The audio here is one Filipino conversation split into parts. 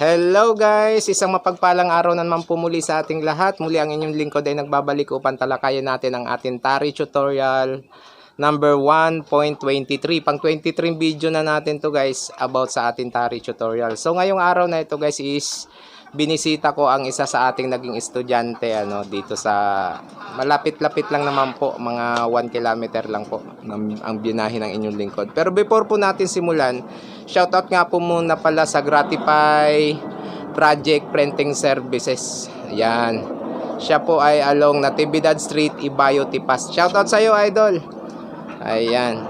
Hello guys! Isang mapagpalang araw na naman po muli sa ating lahat. Muli ang inyong lingkod ay nagbabalik upang talakayan natin ang ating Tari tutorial number 1.23. Pang 23 video na natin to guys about sa ating Tari tutorial. So ngayong araw na ito guys is binisita ko ang isa sa ating naging estudyante ano dito sa malapit-lapit lang naman po mga 1 kilometer lang po ng, ang binahin ng inyong lingkod. Pero before po natin simulan, shoutout nga po muna pala sa Gratify Project Printing Services. Yan. Siya po ay along Natividad Street, Ibayo, Tipas. Shoutout sa iyo, idol. Ayan.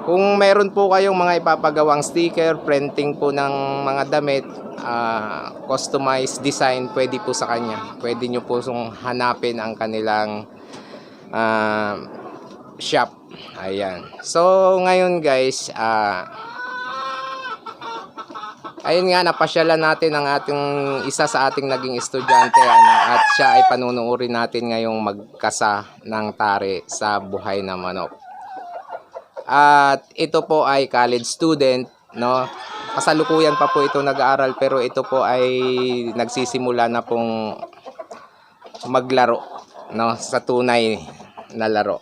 Kung meron po kayong mga ipapagawang sticker, printing po ng mga damit, ah, customized design, pwede po sa kanya. Pwede nyo po hanapin ang kanilang ah, shop. Ayan. So, ngayon guys, ah, ayun nga, napasyalan natin ang ating isa sa ating naging estudyante ano, at siya ay panunuorin natin ngayong magkasa ng tare sa buhay na manok. At ito po ay college student, no? Kasalukuyan pa po ito nag-aaral pero ito po ay nagsisimula na pong maglaro, no? Sa tunay na laro.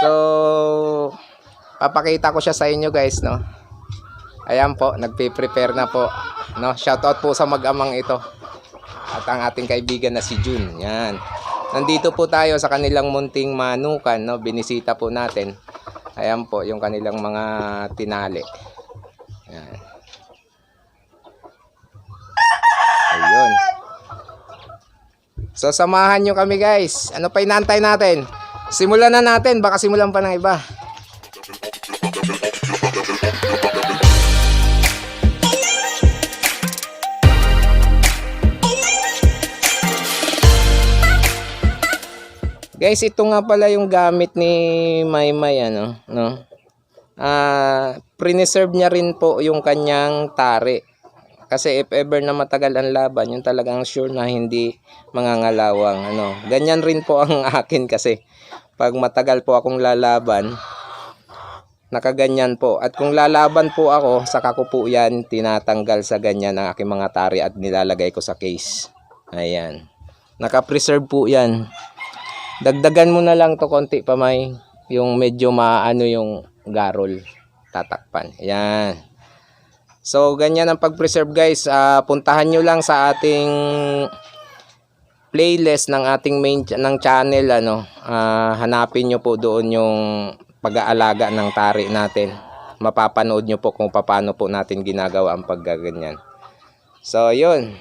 So, papakita ko siya sa inyo guys, no? Ayan po, nagpe-prepare na po. No, shoutout po sa mag-amang ito. At ang ating kaibigan na si Jun. Yan. Nandito po tayo sa kanilang munting manukan, no? Binisita po natin. Ayan po yung kanilang mga tinali. Yan. Ayun. So samahan nyo kami guys. Ano pa inantay natin? Simulan na natin, baka simulan pa ng iba. Guys, ito nga pala yung gamit ni Maymay ano, no? Ah, preserve niya rin po yung kanyang tari. Kasi if ever na matagal ang laban, yung talagang sure na hindi mangangalawang ano. Ganyan rin po ang akin kasi pag matagal po akong lalaban, nakaganyan po. At kung lalaban po ako, saka ko po yan tinatanggal sa ganyan ang aking mga tari at nilalagay ko sa case. Ayan. Naka-preserve po yan. Dagdagan mo na lang to konti pa may yung medyo maano yung garol tatakpan. Yan. So ganyan ang pag-preserve guys. Ah, puntahan nyo lang sa ating playlist ng ating main ch- ng channel ano. Ah, hanapin nyo po doon yung pag-aalaga ng tari natin. Mapapanood nyo po kung paano po natin ginagawa ang paggaganyan. So yun.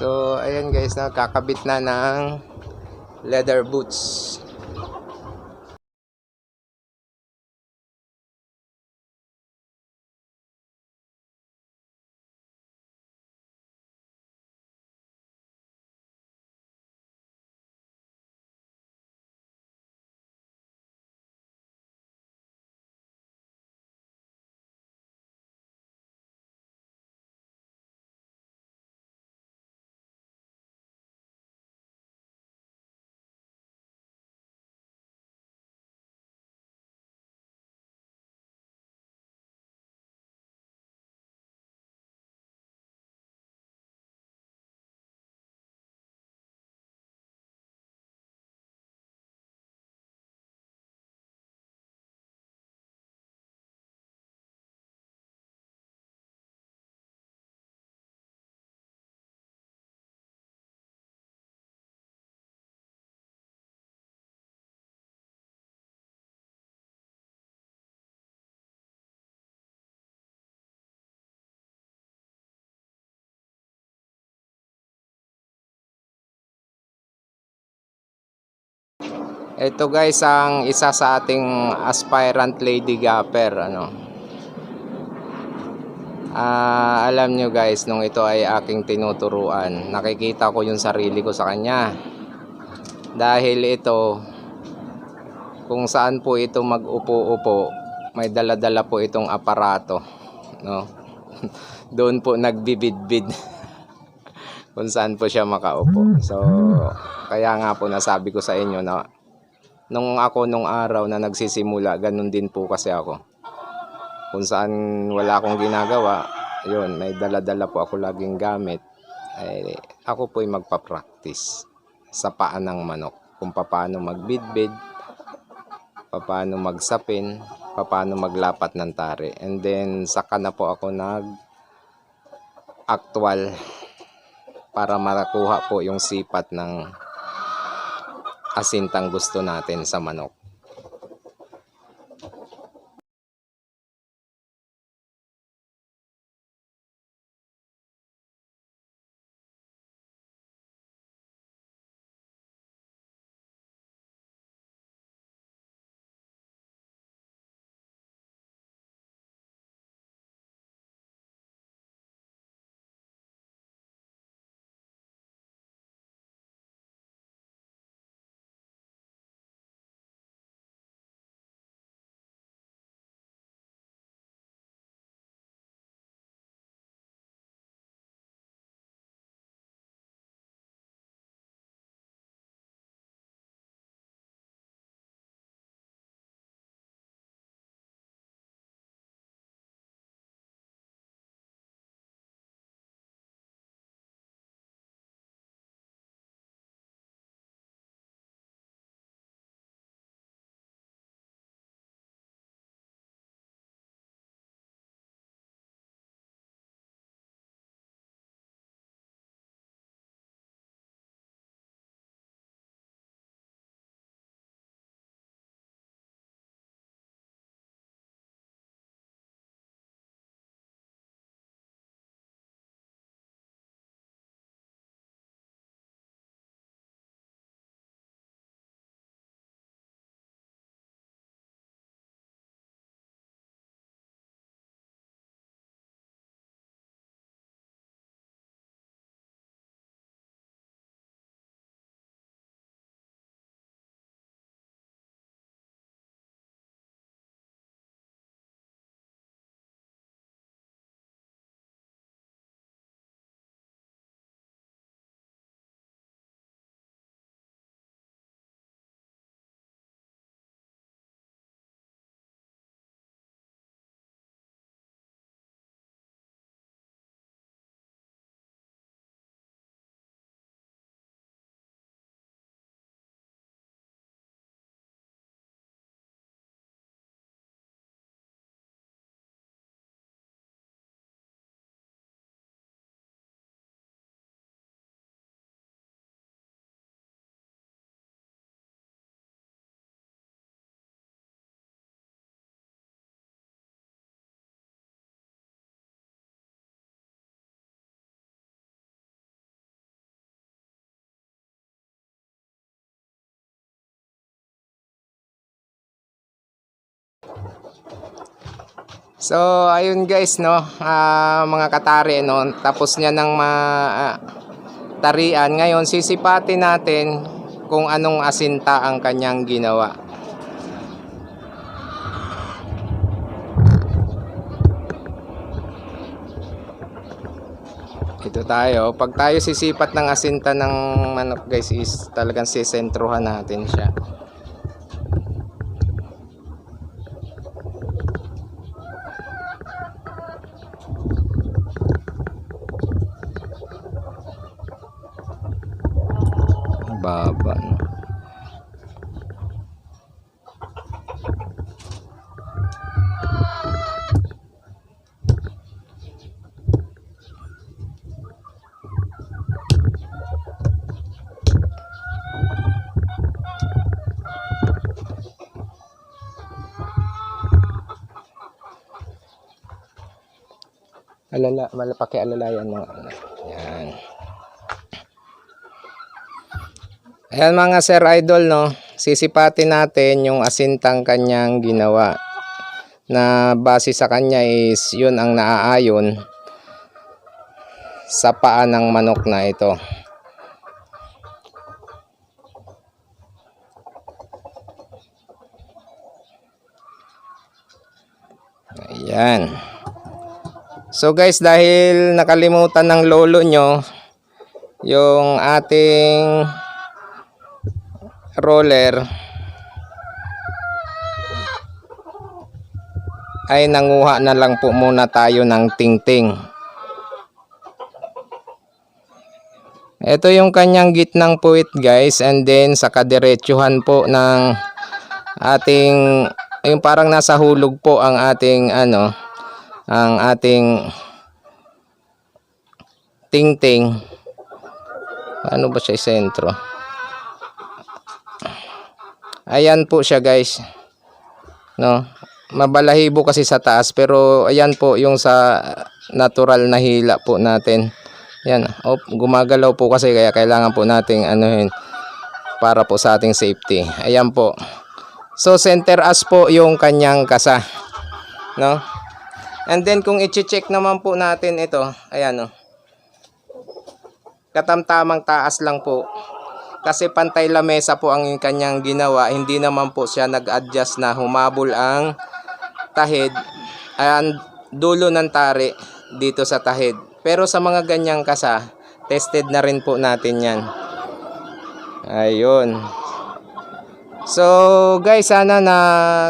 So, ayan guys, nakakabit na ng leather boots. Ito guys ang isa sa ating aspirant lady gapper ano. Ah, alam nyo guys, nung ito ay aking tinuturuan, nakikita ko yung sarili ko sa kanya. Dahil ito, kung saan po ito mag-upo-upo, may dala-dala po itong aparato. No? Doon po nagbibidbid kung saan po siya makaupo. So, kaya nga po nasabi ko sa inyo na nung ako nung araw na nagsisimula, ganun din po kasi ako kung saan wala akong ginagawa, yun, may dala-dala po ako laging gamit, ay ako po'y magpa-practice sa paan ng manok. Kung paano magbidbid, paano magsapin, paano maglapat ng tari. And then, saka na po ako nag actual para marakuha po yung sipat ng asintang gusto natin sa manok. So, ayun guys, no, ah, mga katari, no, tapos niya ng ma, ah, tarian. Ngayon, sisipatin natin kung anong asinta ang kanyang ginawa. Ito tayo. Pag tayo sisipat ng asinta ng manok guys is talagang sisentruhan natin siya. Baba. no? Alala, malapaki alalayan mo. Yan. Ayan mga sir idol no, sisipatin natin yung asintang kanyang ginawa. na base sa kanya is yun ang naaayon sa paa ng manok na ito. Ayan. So guys, dahil nakalimutan ng lolo nyo yung ating roller ay nanguha na lang po muna tayo ng tingting. Ito yung kanyang gitnang puwit guys and then sa kadiretsuhan po ng ating yung parang nasa hulog po ang ating ano ang ating tingting. Ano ba siya sentro ayan po siya guys. No? Mabalahibo kasi sa taas pero ayan po yung sa natural na hila po natin. Yan. Oh, gumagalaw po kasi kaya kailangan po nating anuhin para po sa ating safety. Ayan po. So center as po yung kanyang kasa. No? And then kung i-check naman po natin ito, ayan no. Katamtamang taas lang po. Kasi pantay lamesa po ang kanyang ginawa, hindi naman po siya nag-adjust na humabol ang tahid ang dulo ng tari dito sa tahid. Pero sa mga ganyang kasa, tested na rin po natin 'yan. Ayun. So guys, sana na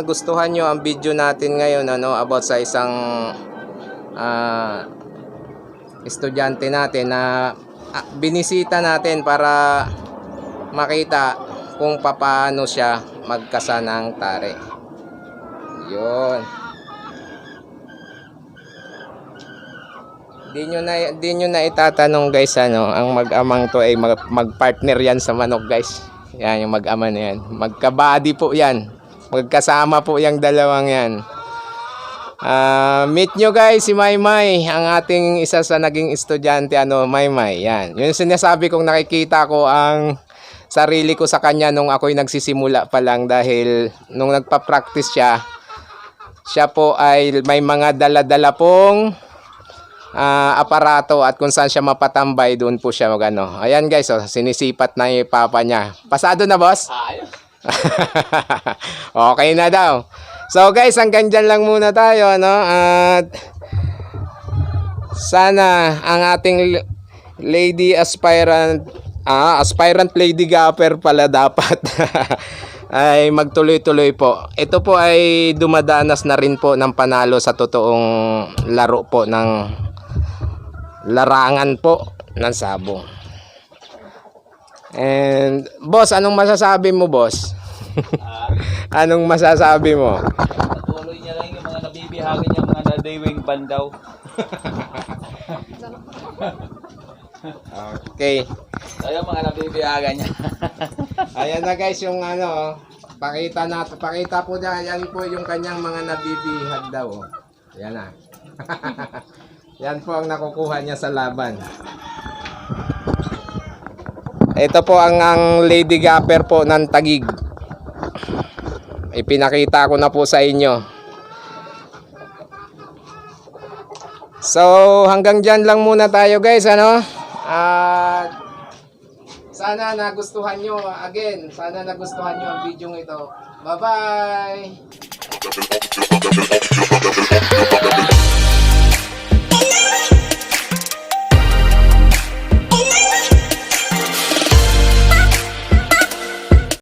gustuhan nyo ang video natin ngayon ano about sa isang ah, estudyante natin na ah, binisita natin para makita kung paano siya magkasa ng tare. Yun. Di nyo na di nyo na itatanong guys ano, ang mag-amang to ay mag, mag-partner yan sa manok guys. Yan yung mag-ama na yan. Magka-body po yan. Magkasama po yung dalawang yan. Ah, meet nyo guys si Maymay, ang ating isa sa naging estudyante ano, Maymay. Yan. Yun sinasabi kong nakikita ko ang sarili ko sa kanya nung ako'y nagsisimula pa lang dahil nung nagpa-practice siya, siya po ay may mga dala-dala pong ah, aparato at kung saan siya mapatambay doon po siya magano. Ayan guys, oh, sinisipat na yung papa niya. Pasado na boss? okay na daw. So guys, hanggang dyan lang muna tayo ano at sana ang ating lady aspirant ah, aspirant lady gapper pala dapat ay magtuloy-tuloy po. Ito po ay dumadanas na rin po ng panalo sa totoong laro po ng larangan po ng sabong. And boss, anong masasabi mo, boss? anong masasabi mo? Patuloy niya lang yung mga nabibihagin niya mga nadaywing bandaw. Okay. Ayun mga nabibihagan niya. Ayan na guys yung ano, pakita na, pakita po dyan, yan po yung kanyang mga nabibihag daw. oh. Yan na. Yan po ang nakukuha niya sa laban. Ito po ang, ang lady gapper po ng tagig. Ipinakita ko na po sa inyo. So, hanggang dyan lang muna tayo guys, ano? At sana nagustuhan nyo. Again, sana nagustuhan nyo ang video ito. Bye-bye!